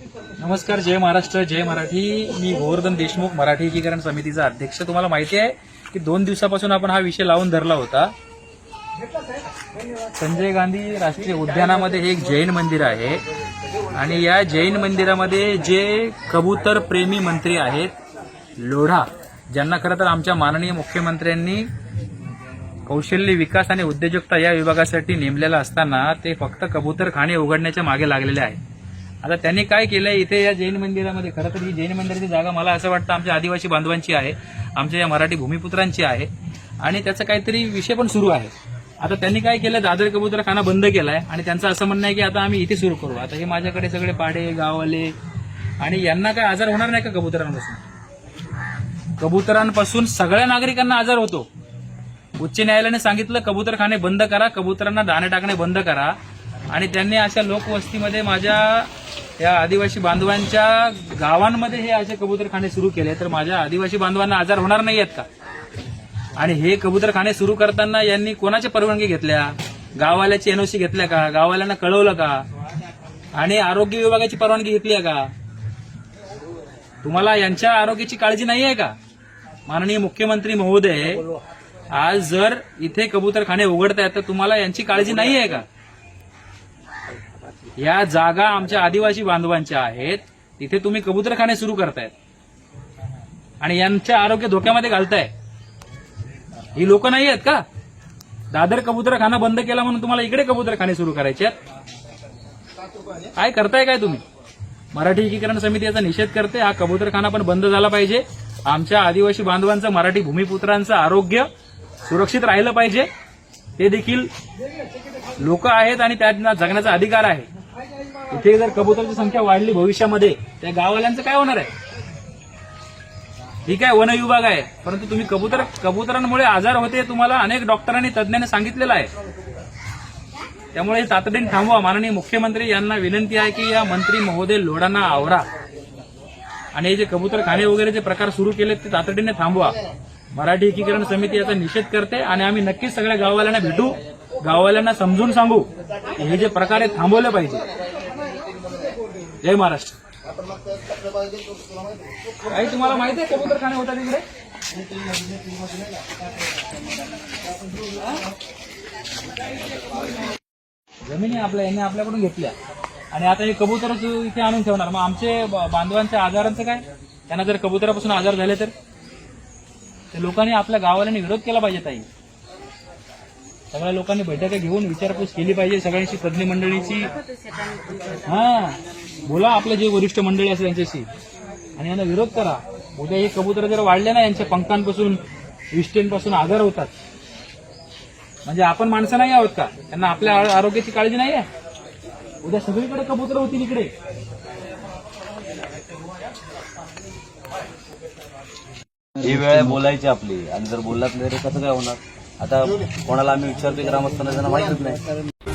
नमस्कार जय महाराष्ट्र जय मराठी. मी गोवर्धन देशमुख मराठी एकीकरण समितीचा अध्यक्ष. तुम्हाला माहिती आहे की दोन दिवसापासून आपण हा विषय लावून धरला होता. संजय गांधी राष्ट्रीय उद्यानामध्ये हे एक जैन मंदिर आहे. आणि या जैन मंदिरामध्ये जे कबूतर प्रेमी मंत्री आहेत लोढा ज्यांना खरं तर आमच्या माननीय मुख्यमंत्र्यांनी कौशल्य विकास आणि उद्योजकता या विभागासाठी नेमलेला असताना ते फक्त कबूतर खाणे उघडण्याच्या मागे लागलेले आहे आता त्यांनी काय केलंय इथे या जैन मंदिरामध्ये खरं तर ही जैन मंदिराची जागा मला असं वाटतं आमच्या आदिवासी बांधवांची आहे आमच्या या मराठी भूमिपुत्रांची आहे. आणि त्याचा काहीतरी विषय पण सुरू आहे. आता त्यांनी काय केलं दादर कबुतरखाना बंद केलाय आणि त्यांचं असं म्हणणं आहे की आता आम्ही इथे सुरू करू. आता हे माझ्याकडे सगळे पाडे गाववाले आणि यांना काय आजार होणार नाही का कबुतरांपासून? कबुतरांपासून सगळ्या नागरिकांना आजार होतो. उच्च न्यायालयाने सांगितलं कबुतरखाने बंद करा कबुतरांना दाणे टाकणे बंद करा. आणि त्यांनी अशा लोकवस्तीमध्ये माझ्या या आदिवासी बांधवांच्या गावांमध्ये हे असे कबूतरखाने सुरू केले तर माझ्या आदिवासी बांधवांना आजार होणार नाही आहेत का? आणि हे कबूतरखाने सुरू करताना यांनी कोणाच्या परवानगी घेतल्या? गाववाल्याची एनओसी घेतल्या का? गाववाल्यांना कळवलं का? आणि आरोग्य विभागाची परवानगी घेतली आहे का? तुम्हाला यांच्या आरोग्याची काळजी नाही आहे का? माननीय मुख्यमंत्री महोदय आज जर इथे कबूतरखाने उघडतायत तर तुम्हाला यांची काळजी नाही आहे का? या जागा आमच्या आदिवासी बांधवांच्या आहेत. तिथे तुम्ही कबूतरखाने सुरू करतायत. आणि यांच्या आरोग्य धोक्यामध्ये घालताय. ही लोक नाही आहेत का? दादर कबूतरखाना बंद केला म्हणून तुम्हाला इकडे कबूतरखाने सुरू करायचे आहेत? काय करताय काय तुम्ही? मराठी एकीकरण समिती याचा निषेध करते. हा कबूतरखाना पण बंद झाला पाहिजे. आमच्या आदिवासी बांधवांचं मराठी भूमिपुत्रांचं आरोग्य सुरक्षित राहिलं पाहिजे. ते देखील लोक आहेत आणि त्यांना जगण्याचा अधिकार आहे. इथे जर कबुतराची संख्या वाढली भविष्यामध्ये त्या गाववाल्यांचं काय होणार आहे? ठीक आहे वन विभाग आहे. परंतु तुम्ही कबुतर कबुतरांमुळे आजार होते तुम्हाला अनेक डॉक्टरांनी तज्ज्ञांनी सांगितलेलं आहे. त्यामुळे हे तातडीने थांबवा. माननीय मुख्यमंत्री यांना विनंती आहे की या मंत्री महोदय लोढांना आवरा. आणि हे जे कबूतर खाणे वगैरे जे प्रकार सुरू केले ते तातडीने थांबवा. मराठी एकीकरण समिती याचा निषेध करते आणि आम्ही नक्कीच सगळ्या गाववाल्यांना भेटू. गाववाल्यांना समजून सांगू हे जे प्रकार आहेत थांबवले पाहिजे. जय महाराष्ट्र. काही तुम्हाला माहिती आहे कबूतर खाणे होता तिकडे जमिनी आपल्या यांनी आपल्याकडून घेतल्या. आणि आता हे कबूतरच इथे आणून ठेवणार. मग आमचे बांधवांच्या आजारांचं काय? त्यांना जर कबुतरापासून आजार झाले तर? ते लोकांनी आपल्या गावाला विरोध केला पाहिजे ताई. सगळ्या लोकांनी बैठका घेऊन विचारपूस केली पाहिजे सगळ्यांची तज्ज्ञ मंडळीची. हा. बोला आपले जे वरिष्ठ मंडळी असेल त्यांच्याशी. आणि यांना विरोध करा. उद्या हे कबूतर जर वाढले ना यांच्या पंखांपासून विष्टेंपासून आजार होतात. म्हणजे आपण माणसं नाही आहोत का? त्यांना आपल्या आरोग्याची काळजी नाही आहे? उद्या सगळीकडे कबूतर होतील इकडे. ही वेळ बोलायची आपली. आणि जर बोललात नाही तर कसं काय होणार? आता कोणाला आम्ही विचारतोय ग्रामस्थांना त्यांना माहितीच नाही.